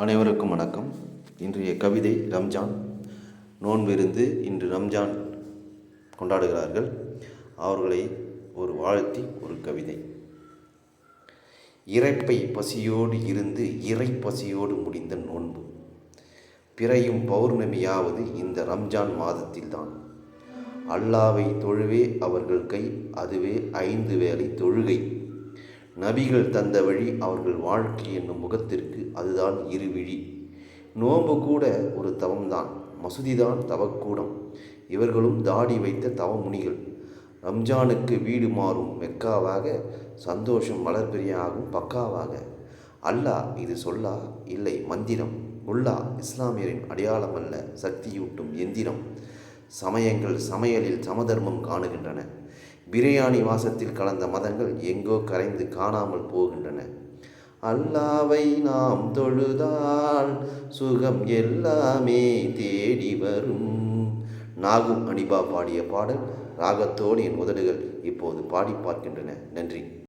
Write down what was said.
அனைவருக்கும் வணக்கம். இன்றைய கவிதை ரம்ஜான். நோன்பிருந்து இன்று ரம்ஜான் கொண்டாடுகிறார்கள். அவர்களை ஒரு வாழ்த்தி ஒரு கவிதை. இறைப்பை பசியோடு இருந்து இறை பசியோடு முடிந்த நோன்பு. பிறையும் பௌர்ணமியாவது இந்த ரம்ஜான் மாதத்தில்தான். அல்லாவை தொழுவே அவர்கள் கை அதுவே ஐந்து வேளை தொழுகை. நபிகள் தந்த வழி அவர்கள் வாழ்க்கை என்னும் முகத்திற்கு அதுதான் இருவிழி நோம்பு கூட ஒரு தவம்தான் மசூதிதான் தவக்கூடம். இவர்களும் தாடி வைத்த தவமுனிகள். ரம்ஜானுக்கு வீடு மாறும் மெக்காவாக சந்தோஷம் மலர்பிரியாகும் பக்காவாக. அல்லாஹ் இது சொல்லா இல்லை மந்திரம். முல்லா இஸ்லாமியரின் அடையாளம் அல்ல சக்தியூட்டும் எந்திரம். சமயங்கள் சமையலில் சமதர்மம் காணுகின்றன. பிரியாணி வாசத்தில் கலந்த மதங்கள் எங்கோ கரைந்து காணாமல் போகின்றன. அல்லாவை நாம் தொழுதால் சுகம் எல்லாமே தேடி வரும். நாகும் அனிபா பாடிய பாடல் ராகத்தோடு என் உதடுகள் இப்போது பாடி பார்க்கின்றன. நன்றி.